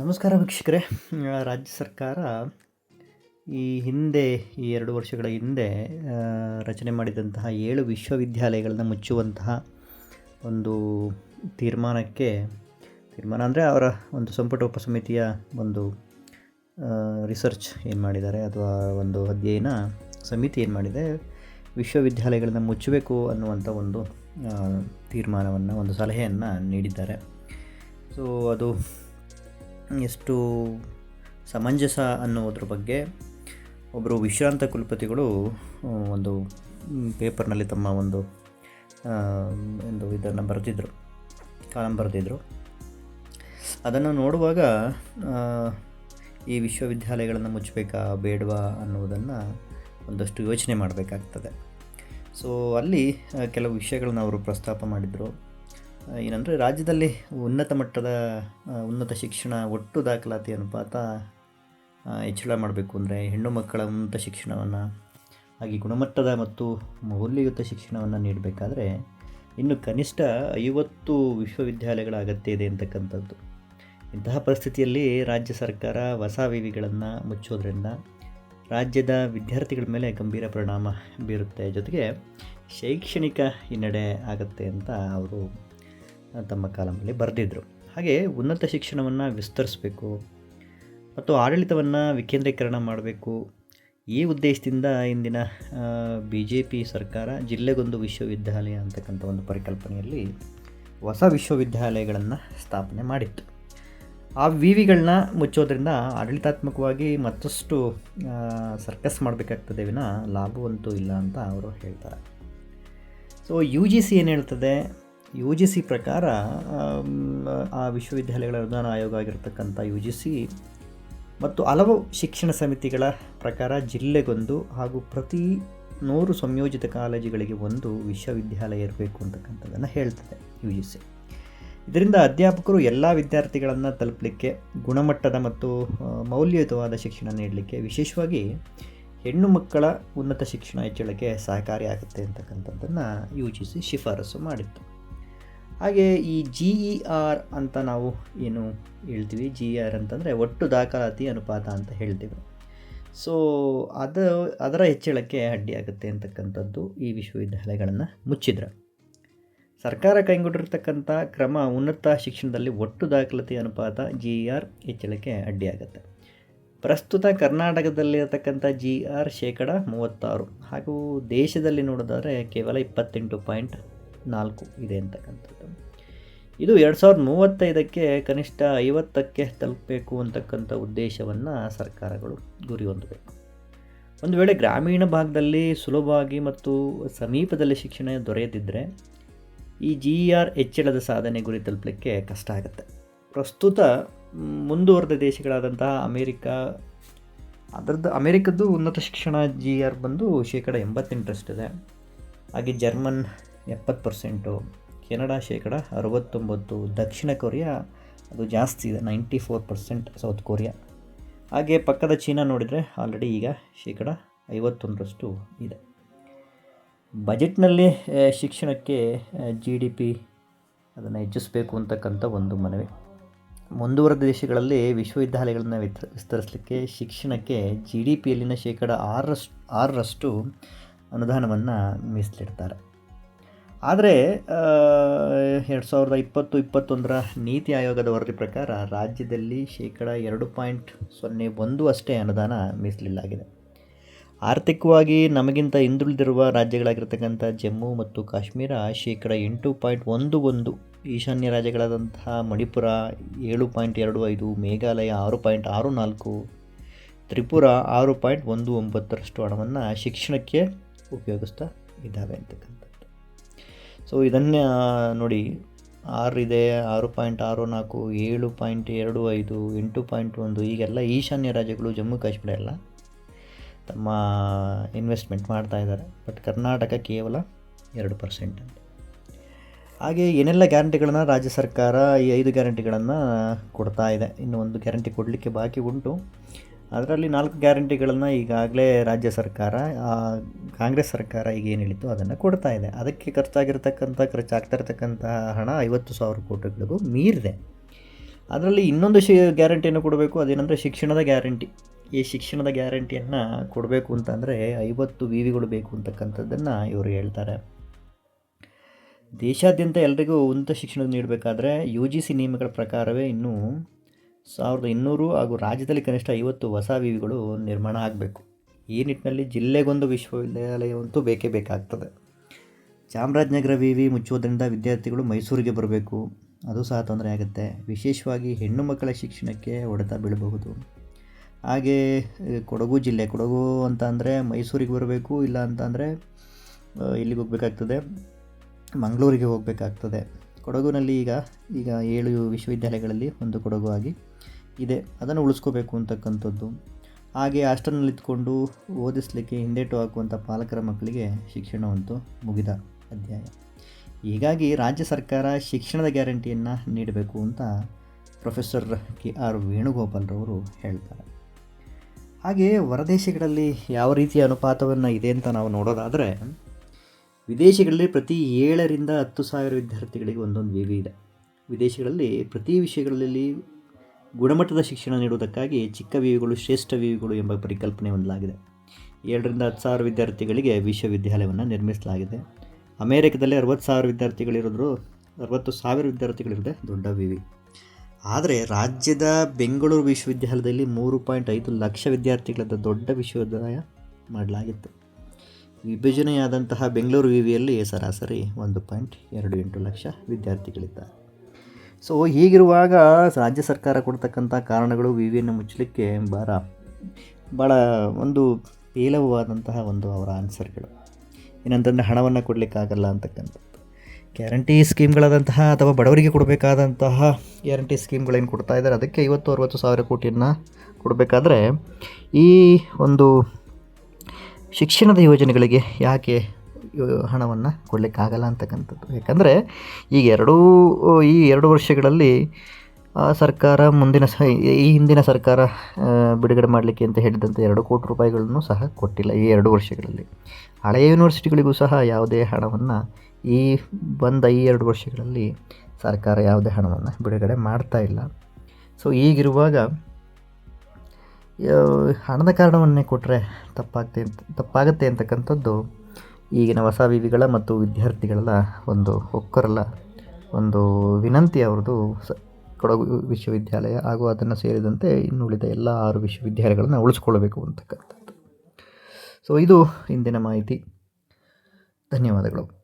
ನಮಸ್ಕಾರ ವೀಕ್ಷಕರೇ. ರಾಜ್ಯ ಸರ್ಕಾರ ಈ ಹಿಂದೆ, ಈ ಎರಡು ವರ್ಷಗಳ ಹಿಂದೆ ರಚನೆ ಮಾಡಿದಂತಹ ಏಳು ವಿಶ್ವವಿದ್ಯಾಲಯಗಳನ್ನು ಮುಚ್ಚುವಂತಹ ಒಂದು ತೀರ್ಮಾನಕ್ಕೆ, ತೀರ್ಮಾನ ಅಂದರೆ ಅವರ ಒಂದು ಸಂಪುಟ ಉಪಸಮಿತಿಯ ಒಂದು ರಿಸರ್ಚ್ ಏನು ಮಾಡಿದ್ದಾರೆ, ಅಥವಾ ಒಂದು ಅಧ್ಯಯನ ಸಮಿತಿ ಏನು ಮಾಡಿದೆ, ವಿಶ್ವವಿದ್ಯಾಲಯಗಳನ್ನು ಮುಚ್ಚಬೇಕು ಅನ್ನುವಂಥ ಒಂದು ತೀರ್ಮಾನವನ್ನು, ಒಂದು ಸಲಹೆಯನ್ನು ನೀಡಿದ್ದಾರೆ. ಸೊ ಅದು ಎಷ್ಟು ಸಮಂಜಸ ಅನ್ನುವುದ್ರ ಬಗ್ಗೆ ಒಬ್ಬರು ವಿಶ್ರಾಂತ ಕುಲಪತಿಗಳು ಒಂದು ಪೇಪರ್ನಲ್ಲಿ ತಮ್ಮ ಒಂದು ಒಂದು ಇದನ್ನು ಬರೆದಿದ್ದರು ಕಾಲಂ ಬರೆದಿದ್ದರು ಅದನ್ನು ನೋಡುವಾಗ ಈ ವಿಶ್ವವಿದ್ಯಾಲಯಗಳನ್ನು ಮುಚ್ಚಬೇಕಾ, ಬೇಡವಾ ಅನ್ನುವುದನ್ನು ಒಂದಷ್ಟು ಯೋಚನೆ ಮಾಡಬೇಕಾಗ್ತದೆ. ಸೊ ಅಲ್ಲಿ ಕೆಲವು ವಿಷಯಗಳನ್ನ ಅವರು ಪ್ರಸ್ತಾಪ ಮಾಡಿದರು. ಏನಂದರೆ ರಾಜ್ಯದಲ್ಲಿ ಉನ್ನತ ಮಟ್ಟದ ಉನ್ನತ ಶಿಕ್ಷಣ ಒಟ್ಟು ದಾಖಲಾತಿ ಅನುಪಾತ ಹೆಚ್ಚಳ ಮಾಡಬೇಕು ಅಂದರೆ ಹೆಣ್ಣು ಮಕ್ಕಳ ಉನ್ನತ ಶಿಕ್ಷಣವನ್ನು, ಹಾಗೆ ಗುಣಮಟ್ಟದ ಮತ್ತು ಮೌಲ್ಯಯುತ ಶಿಕ್ಷಣವನ್ನು ನೀಡಬೇಕಾದ್ರೆ ಇನ್ನು ಕನಿಷ್ಠ ಐವತ್ತು ವಿಶ್ವವಿದ್ಯಾಲಯಗಳ ಅಗತ್ಯ ಇದೆ ಅಂತಕ್ಕಂಥದ್ದು. ಇಂತಹ ಪರಿಸ್ಥಿತಿಯಲ್ಲಿ ರಾಜ್ಯ ಸರ್ಕಾರ ಹೊಸ ವಿವಿಗಳನ್ನು ಮುಚ್ಚೋದ್ರಿಂದ ರಾಜ್ಯದ ವಿದ್ಯಾರ್ಥಿಗಳ ಮೇಲೆ ಗಂಭೀರ ಪರಿಣಾಮ ಬೀರುತ್ತೆ. ಜೊತೆಗೆ ಶೈಕ್ಷಣಿಕ ಹಿನ್ನಡೆ ಆಗುತ್ತೆ ಅಂತ ಅವರು ತಮ್ಮ ಕಾಲಮಲ್ಲಿ ಬರೆದಿದ್ದರು ಹಾಗೆ ಉನ್ನತ ಶಿಕ್ಷಣವನ್ನು ವಿಸ್ತರಿಸಬೇಕು, ಮತ್ತು ಆಡಳಿತವನ್ನು ವಿಕೇಂದ್ರೀಕರಣ ಮಾಡಬೇಕು. ಈ ಉದ್ದೇಶದಿಂದ ಇಂದಿನ ಬಿ ಜೆ ಪಿ ಸರ್ಕಾರ ಜಿಲ್ಲೆಗೊಂದು ವಿಶ್ವವಿದ್ಯಾಲಯ ಅಂತಕ್ಕಂಥ ಒಂದು ಪರಿಕಲ್ಪನೆಯಲ್ಲಿ ಹೊಸ ವಿಶ್ವವಿದ್ಯಾಲಯಗಳನ್ನು ಸ್ಥಾಪನೆ ಮಾಡಿತ್ತು. ಆ ವಿವಿಗಳನ್ನ ಮುಚ್ಚೋದ್ರಿಂದ ಆಡಳಿತಾತ್ಮಕವಾಗಿ ಮತ್ತಷ್ಟು ಸರ್ಕಸ್ ಮಾಡಬೇಕಾಗ್ತದೆ ವಿನ ಲಾಭವಂತೂ ಇಲ್ಲ ಅಂತ ಅವರು ಹೇಳ್ತಾರೆ. ಸೊ ಯು ಜಿ ಸಿ ಏನು ಹೇಳ್ತದೆ? ಯು ಜಿ ಸಿ ಪ್ರಕಾರ ಆ ವಿಶ್ವವಿದ್ಯಾಲಯಗಳ ಅನುದಾನ ಆಯೋಗ ಆಗಿರತಕ್ಕಂಥ ಯು ಜಿ ಸಿ ಮತ್ತು ಹಲವು ಶಿಕ್ಷಣ ಸಮಿತಿಗಳ ಪ್ರಕಾರ ಜಿಲ್ಲೆಗೊಂದು ಹಾಗೂ ಪ್ರತಿ ನೂರು ಸಂಯೋಜಿತ ಕಾಲೇಜುಗಳಿಗೆ ಒಂದು ವಿಶ್ವವಿದ್ಯಾಲಯ ಇರಬೇಕು ಅಂತಕ್ಕಂಥದ್ದನ್ನು ಹೇಳ್ತದೆ ಯು ಜಿ ಸಿ ಇದರಿಂದ ಅಧ್ಯಾಪಕರು ಎಲ್ಲ ವಿದ್ಯಾರ್ಥಿಗಳನ್ನು ತಲುಪಲಿಕ್ಕೆ, ಗುಣಮಟ್ಟದ ಮತ್ತು ಮೌಲ್ಯಯುತವಾದ ಶಿಕ್ಷಣ ನೀಡಲಿಕ್ಕೆ ವಿಶೇಷವಾಗಿ ಹೆಣ್ಣು ಮಕ್ಕಳ ಉನ್ನತ ಶಿಕ್ಷಣ ಹೆಚ್ಚಳಕ್ಕೆ ಸಹಕಾರಿಯಾಗುತ್ತೆ ಅಂತಕ್ಕಂಥದ್ದನ್ನು ಯು ಜಿ ಸಿ ಶಿಫಾರಸು ಮಾಡಿತ್ತು. ಹಾಗೆ ಈ ಜಿ ಇ ಆರ್ ಅಂತ ನಾವು ಏನು ಹೇಳ್ತೀವಿ? ಜಿ ಇ ಆರ್ ಅಂತಂದರೆ ಒಟ್ಟು ದಾಖಲಾತಿ ಅನುಪಾತ ಅಂತ ಹೇಳ್ತೀವಿ. ಸೊ ಅದು ಅದರ ಹೆಚ್ಚಳಕ್ಕೆ ಅಡ್ಡಿಯಾಗುತ್ತೆ ಅಂತಕ್ಕಂಥದ್ದು ಈ ವಿಶ್ವವಿದ್ಯಾಲಯಗಳನ್ನು ಮುಚ್ಚಿದ್ರೆ. ಸರ್ಕಾರ ಕೈಗೊಂಡಿರ್ತಕ್ಕಂಥ ಕ್ರಮ ಉನ್ನತ ಶಿಕ್ಷಣದಲ್ಲಿ ಒಟ್ಟು ದಾಖಲಾತಿ ಅನುಪಾತ ಜಿ ಆರ್ ಹೆಚ್ಚಳಕ್ಕೆ ಅಡ್ಡಿಯಾಗುತ್ತೆ ಪ್ರಸ್ತುತ ಕರ್ನಾಟಕದಲ್ಲಿರತಕ್ಕಂಥ ಜಿ ಆರ್ ಶೇಕಡ ಮೂವತ್ತಾರು. ಹಾಗೂ ದೇಶದಲ್ಲಿ ನೋಡೋದಾದರೆ ಕೇವಲ ಇಪ್ಪತ್ತೆಂಟು ಪಾಯಿಂಟ್ ನಾಲ್ಕು ಇದೆ ಅಂತಕ್ಕಂಥದ್ದು. ಇದು ಎರಡು ಸಾವಿರದ ಮೂವತ್ತೈದಕ್ಕೆ ಕನಿಷ್ಠ ಐವತ್ತಕ್ಕೆ ತಲುಪಬೇಕು ಅಂತಕ್ಕಂಥ ಉದ್ದೇಶವನ್ನು ಸರ್ಕಾರಗಳು ಗುರಿ ಹೊಂದಬೇಕು ಒಂದು ವೇಳೆ ಗ್ರಾಮೀಣ ಭಾಗದಲ್ಲಿ ಸುಲಭವಾಗಿ ಮತ್ತು ಸಮೀಪದಲ್ಲಿ ಶಿಕ್ಷಣ ದೊರೆಯದಿದ್ದರೆ ಈ ಜಿ ಆರ್ ಹೆಚ್ಚಳದ ಸಾಧನೆ ಗುರಿ ತಲುಪಲಿಕ್ಕೆ ಕಷ್ಟ ಆಗುತ್ತೆ. ಪ್ರಸ್ತುತ ಮುಂದುವರೆದ ದೇಶಗಳಾದಂತಹ ಅಮೇರಿಕ, ಅದರದ್ದು ಅಮೇರಿಕದ್ದು ಉನ್ನತ ಶಿಕ್ಷಣ ಜಿ ಆರ್ ಬಂದು ಶೇಕಡ ಎಂಬತ್ತೆಂಟರಷ್ಟಿದೆ. ಹಾಗೆ ಜರ್ಮನ್ ಎಪ್ಪತ್ತು ಪರ್ಸೆಂಟು, ಕೆನಡಾ ಶೇಕಡ ಅರವತ್ತೊಂಬತ್ತು, ದಕ್ಷಿಣ ಕೊರಿಯಾ ಅದು ಜಾಸ್ತಿ ಇದೆ, ninety four percent south Korea. ಹಾಗೆ ಪಕ್ಕದ ಚೀನಾ ನೋಡಿದರೆ ಆಲ್ರೆಡಿ ಈಗ ಶೇಕಡ ಐವತ್ತೊಂದರಷ್ಟು ಇದೆ. ಬಜೆಟ್ನಲ್ಲಿ ಶಿಕ್ಷಣಕ್ಕೆ ಜಿ ಡಿ ಪಿ ಅದನ್ನು ಹೆಚ್ಚಿಸಬೇಕು ಅಂತಕ್ಕಂಥ ಒಂದು ಮನವಿ. ಮುಂದುವರೆದ ದೇಶಗಳಲ್ಲಿ ವಿಶ್ವವಿದ್ಯಾಲಯಗಳನ್ನು ವಿಸ್ತರಿಸಲಿಕ್ಕೆ ಶಿಕ್ಷಣಕ್ಕೆ ಜಿ ಡಿ ಪಿಯಲ್ಲಿನ ಶೇಕಡ ಆರರಷ್ಟು ಆರರಷ್ಟು ಅನುದಾನವನ್ನು ಮೀಸಲಿಡ್ತಾರೆ. ಆದರೆ ಎರಡು ಸಾವಿರದ ಇಪ್ಪತ್ತು, ಇಪ್ಪತ್ತೊಂದರ ನೀತಿ ಆಯೋಗದ ವರದಿ ಪ್ರಕಾರ ರಾಜ್ಯದಲ್ಲಿ ಶೇಕಡ ಎರಡು ಪಾಯಿಂಟ್ ಸೊನ್ನೆ ಒಂದು ಅಷ್ಟೇ ಅನುದಾನ ಮೀಸಲಿಲ್ಲಾಗಿದೆ ಆರ್ಥಿಕವಾಗಿ ನಮಗಿಂತ ಹಿಂದುಳಿದಿರುವ ರಾಜ್ಯಗಳಾಗಿರ್ತಕ್ಕಂಥ ಜಮ್ಮು ಮತ್ತು ಕಾಶ್ಮೀರ ಶೇಕಡ ಎಂಟು ಪಾಯಿಂಟ್ ಒಂದು ಒಂದು, ಈಶಾನ್ಯ ರಾಜ್ಯಗಳಾದಂತಹ ಮಣಿಪುರ ಏಳು ಪಾಯಿಂಟ್ ಎರಡು ಐದು, ಮೇಘಾಲಯ ಆರು ಪಾಯಿಂಟ್ ಆರು ನಾಲ್ಕು, ತ್ರಿಪುರ ಆರು ಪಾಯಿಂಟ್ ಒಂದು ಒಂಬತ್ತರಷ್ಟು ಹಣವನ್ನು ಶಿಕ್ಷಣಕ್ಕೆ ಉಪಯೋಗಿಸ್ತಾ ಇದ್ದಾವೆ ಅಂತಕ್ಕಂಥದ್ದು. ಸೊ ಇದನ್ನೇ ನೋಡಿ ಆರು ಇದೆ ಆರು ಪಾಯಿಂಟ್ ಆರು ನಾಲ್ಕು, ಏಳು ಪಾಯಿಂಟ್ ಎರಡು ಐದು, ಎಂಟು ಪಾಯಿಂಟ್ ಒಂದು, ಈಗೆಲ್ಲ ಈಶಾನ್ಯ ರಾಜ್ಯಗಳು ಜಮ್ಮು ಕಾಶ್ಮೀರ ಎಲ್ಲ ತಮ್ಮ ಇನ್ವೆಸ್ಟ್ಮೆಂಟ್ ಮಾಡ್ತಾ ಇದ್ದಾರೆ. ಬಟ್ ಕರ್ನಾಟಕ ಕೇವಲ ಎರಡು ಪರ್ಸೆಂಟ್ ಹಾಗೆ ಏನೆಲ್ಲ ಗ್ಯಾರಂಟಿಗಳನ್ನು ರಾಜ್ಯ ಸರ್ಕಾರ ಈ ಐದು ಗ್ಯಾರಂಟಿಗಳನ್ನು ಕೊಡ್ತಾ ಇದೆ? ಇನ್ನು ಒಂದು ಗ್ಯಾರಂಟಿ ಕೊಡಲಿಕ್ಕೆ ಬಾಕಿ ಉಂಟು. ಅದರಲ್ಲಿ ನಾಲ್ಕು ಗ್ಯಾರಂಟಿಗಳನ್ನು ಈಗಾಗಲೇ ರಾಜ್ಯ ಸರ್ಕಾರ ಕಾಂಗ್ರೆಸ್ ಸರ್ಕಾರ ಈಗ ಏನು ಹೇಳಿತ್ತು ಅದನ್ನು ಕೊಡ್ತಾ ಇದೆ. ಅದಕ್ಕೆ ಖರ್ಚಾಗಿರ್ತಕ್ಕಂಥ ಇರ್ತಕ್ಕಂಥ ಹಣ ಐವತ್ತು ಸಾವಿರ ಕೋಟಿಗಳಿಗೂ ಮೀರಿದೆ. ಅದರಲ್ಲಿ ಇನ್ನೊಂದು ಶಿ, ಗ್ಯಾರಂಟಿಯನ್ನು ಕೊಡಬೇಕು, ಅದೇನೆಂದರೆ ಶಿಕ್ಷಣದ ಗ್ಯಾರಂಟಿ. ಈ ಶಿಕ್ಷಣದ ಗ್ಯಾರಂಟಿಯನ್ನು ಕೊಡಬೇಕು ಅಂತಂದರೆ ಐವತ್ತು ವಿ ವಿಗಳು ಬೇಕು ಅಂತಕ್ಕಂಥದ್ದನ್ನು ಇವರು ಹೇಳ್ತಾರೆ. ದೇಶಾದ್ಯಂತ ಎಲ್ರಿಗೂ ಉನ್ನತ ಶಿಕ್ಷಣ ನೀಡಬೇಕಾದ್ರೆ ಯು ಜಿ ಸಿ ನಿಯಮಗಳ ಪ್ರಕಾರವೇ ಇನ್ನೂ ಸಾವಿರದ ಇನ್ನೂರು ಹಾಗೂ ರಾಜ್ಯದಲ್ಲಿ ಕನಿಷ್ಠ ಐವತ್ತು ಹೊಸ ವಿವಿಗಳು ನಿರ್ಮಾಣ ಆಗಬೇಕು. ಈ ನಿಟ್ಟಿನಲ್ಲಿ ಜಿಲ್ಲೆಗೊಂದು ವಿಶ್ವವಿದ್ಯಾಲಯವಂತೂ ಬೇಕೇ ಬೇಕಾಗ್ತದೆ. ಚಾಮರಾಜನಗರ ವಿವಿ ಮುಚ್ಚುವುದರಿಂದ ವಿದ್ಯಾರ್ಥಿಗಳು ಮೈಸೂರಿಗೆ ಬರಬೇಕು. ಅದು ಸಹ ತೊಂದರೆ ಆಗುತ್ತೆ. ವಿಶೇಷವಾಗಿ ಹೆಣ್ಣು ಮಕ್ಕಳ ಶಿಕ್ಷಣಕ್ಕೆ ಹೊಡೆತ ಬೀಳಬಹುದು. ಹಾಗೆ, ಕೊಡಗು ಜಿಲ್ಲೆ, ಕೊಡಗು ಅಂತ ಅಂದರೆ ಮೈಸೂರಿಗೆ ಬರಬೇಕು, ಇಲ್ಲ ಅಂತಂದರೆ ಇಲ್ಲಿಗೆ ಹೋಗಬೇಕಾಗ್ತದೆ. ಮಂಗಳೂರಿಗೆ ಹೋಗಬೇಕಾಗ್ತದೆ. ಕೊಡಗುನಲ್ಲಿ ಈಗ ಈಗ ಏಳು ವಿಶ್ವವಿದ್ಯಾಲಯಗಳಲ್ಲಿ ಒಂದು ಕೊಡಗು ಆಗಿ ಇದೆ. ಅದನ್ನು ಉಳಿಸ್ಕೋಬೇಕು ಅಂತಕ್ಕಂಥದ್ದು. ಹಾಗೆ ಹಾಸ್ಟೆಲ್ನಲ್ಲಿ ಇದ್ಕೊಂಡು ಓದಿಸ್ಲಿಕ್ಕೆ ಹಿಂದೇಟು ಹಾಕುವಂಥ ಪಾಲಕರ ಮಕ್ಕಳಿಗೆ ಶಿಕ್ಷಣವಂತೂ ಮುಗಿದ ಅಧ್ಯಾಯ. ಹೀಗಾಗಿ ರಾಜ್ಯ ಸರ್ಕಾರ ಶಿಕ್ಷಣದ ಗ್ಯಾರಂಟಿಯನ್ನು ನೀಡಬೇಕು ಅಂತ ಪ್ರೊಫೆಸರ್ ಕೆ ಆರ್ ವೇಣುಗೋಪಾಲ್ರವರು ಹೇಳ್ತಾರೆ. ಹಾಗೆ ಹೊರದೇಶಗಳಲ್ಲಿ ಯಾವ ರೀತಿಯ ಅನುಪಾತವನ್ನು ಇದೆ ಅಂತ ನಾವು ನೋಡೋದಾದರೆ, ವಿದೇಶಗಳಲ್ಲಿ ಪ್ರತಿ ಏಳರಿಂದ ಹತ್ತು ಸಾವಿರ ವಿದ್ಯಾರ್ಥಿಗಳಿಗೆ ಒಂದೊಂದು ವಿವಿ ಇದೆ. ವಿದೇಶಗಳಲ್ಲಿ ಪ್ರತಿ ವಿಷಯಗಳಲ್ಲಿ ಗುಣಮಟ್ಟದ ಶಿಕ್ಷಣ ನೀಡುವುದಕ್ಕಾಗಿ ಚಿಕ್ಕ ವಿವಿಗಳು, ಶ್ರೇಷ್ಠ ವಿವಿಗಳು ಎಂಬ ಪರಿಕಲ್ಪನೆ ಹೊಂದಲಾಗಿದೆ. ಏಳರಿಂದ ಹತ್ತು ಸಾವಿರ ವಿದ್ಯಾರ್ಥಿಗಳಿಗೆ ವಿಶ್ವವಿದ್ಯಾಲಯವನ್ನು ನಿರ್ಮಿಸಲಾಗಿದೆ. ಅಮೇರಿಕದಲ್ಲಿ ಅರವತ್ತು ಸಾವಿರ ವಿದ್ಯಾರ್ಥಿಗಳಿರೋದ್ರು ಅರವತ್ತು ಸಾವಿರ ವಿದ್ಯಾರ್ಥಿಗಳಿರೋದೇ ದೊಡ್ಡ ವಿವಿ. ಆದರೆ ರಾಜ್ಯದ ಬೆಂಗಳೂರು ವಿಶ್ವವಿದ್ಯಾಲಯದಲ್ಲಿ ಮೂರು ಪಾಯಿಂಟ್ ಐದು ಲಕ್ಷ ವಿದ್ಯಾರ್ಥಿಗಳಾದ ದೊಡ್ಡ ವಿಶ್ವವಿದ್ಯಾಲಯ ಮಾಡಲಾಗಿತ್ತು. ವಿಭಜನೆಯಾದಂತಹ ಬೆಂಗಳೂರು ವಿವಿಯಲ್ಲಿ ಸರಾಸರಿ ಒಂದು ಪಾಯಿಂಟ್ ಎರಡು ಎಂಟು ಲಕ್ಷ ವಿದ್ಯಾರ್ಥಿಗಳಿದ್ದಾರೆ. ಸೊ ಹೀಗಿರುವಾಗ ರಾಜ್ಯ ಸರ್ಕಾರ ಕೊಡ್ತಕ್ಕಂಥ ಕಾರಣಗಳು ವಿ ವಿಯನ್ನು ಮುಚ್ಚಲಿಕ್ಕೆ ಭಾಳ ಭಾಳ ಒಂದು ಪೇಲವವಾದಂತಹ ಒಂದು ಅವರ ಆನ್ಸರ್ಗಳು. ಏನಂತಂದರೆ ಹಣವನ್ನು ಕೊಡಲಿಕ್ಕಾಗಲ್ಲ ಅಂತಕ್ಕಂಥದ್ದು. ಗ್ಯಾರಂಟಿ ಸ್ಕೀಮ್ಗಳಾದಂತಹ ಅಥವಾ ಬಡವರಿಗೆ ಕೊಡಬೇಕಾದಂತಹ ಗ್ಯಾರಂಟಿ ಸ್ಕೀಮ್ಗಳೇನು ಕೊಡ್ತಾ ಇದ್ದಾರೆ? ಅದಕ್ಕೆ ಐವತ್ತು ಅರುವತ್ತು ಸಾವಿರ ಕೋಟಿಯನ್ನು ಕೊಡಬೇಕಾದ್ರೆ ಈ ಒಂದು ಶಿಕ್ಷಣದ ಯೋಜನೆಗಳಿಗೆ ಯಾಕೆ ಹಣವನ್ನು ಕೊಡಲಿಕ್ಕಾಗಲ್ಲ ಅಂತಕ್ಕಂಥದ್ದು. ಯಾಕಂದರೆ ಈಗ ಎರಡೂ, ಈ ಎರಡು ವರ್ಷಗಳಲ್ಲಿ ಸರ್ಕಾರ ಮುಂದಿನ ಸ, ಈ ಹಿಂದಿನ ಸರ್ಕಾರ ಬಿಡುಗಡೆ ಮಾಡಲಿಕ್ಕೆ ಅಂತ ಹೇಳಿದಂಥ ಎರಡು ಕೋಟಿ ರೂಪಾಯಿಗಳನ್ನು ಸಹ ಕೊಟ್ಟಿಲ್ಲ ಈ ಎರಡು ವರ್ಷಗಳಲ್ಲಿ. ಹಳೆಯ ಯೂನಿವರ್ಸಿಟಿಗಳಿಗೂ ಸಹ ಯಾವುದೇ ಹಣವನ್ನು, ಈ ಬಂದ ಈ ಎರಡು ವರ್ಷಗಳಲ್ಲಿ ಸರ್ಕಾರ ಯಾವುದೇ ಹಣವನ್ನು ಬಿಡುಗಡೆ ಮಾಡ್ತಾ ಇಲ್ಲ. ಸೊ ಈಗಿರುವಾಗ ಹಣದ ಕಾರಣವನ್ನೇ ಕೊಟ್ಟರೆ ತಪ್ಪಾಗ್ತೆ, ತಪ್ಪಾಗತ್ತೆ ಅಂತಕ್ಕಂಥದ್ದು ಈಗಿನ ಹೊಸ ವಿವಿಗಳ ಮತ್ತು ವಿದ್ಯಾರ್ಥಿಗಳೆಲ್ಲ ಒಂದು ಒಕ್ಕರಲ್ಲ ಒಂದು ವಿನಂತಿ ಅವ್ರದ್ದು ಸ, ಕೊಡಗು ವಿಶ್ವವಿದ್ಯಾಲಯ ಹಾಗೂ ಅದನ್ನು ಸೇರಿದಂತೆ ಇನ್ನುಳಿದ ಎಲ್ಲ ಆರು ವಿಶ್ವವಿದ್ಯಾಲಯಗಳನ್ನು ಉಳಿಸ್ಕೊಳ್ಬೇಕು ಅಂತಕ್ಕಂಥದ್ದು. ಸೊ ಇದು ಇಂದಿನ ಮಾಹಿತಿ. ಧನ್ಯವಾದಗಳು.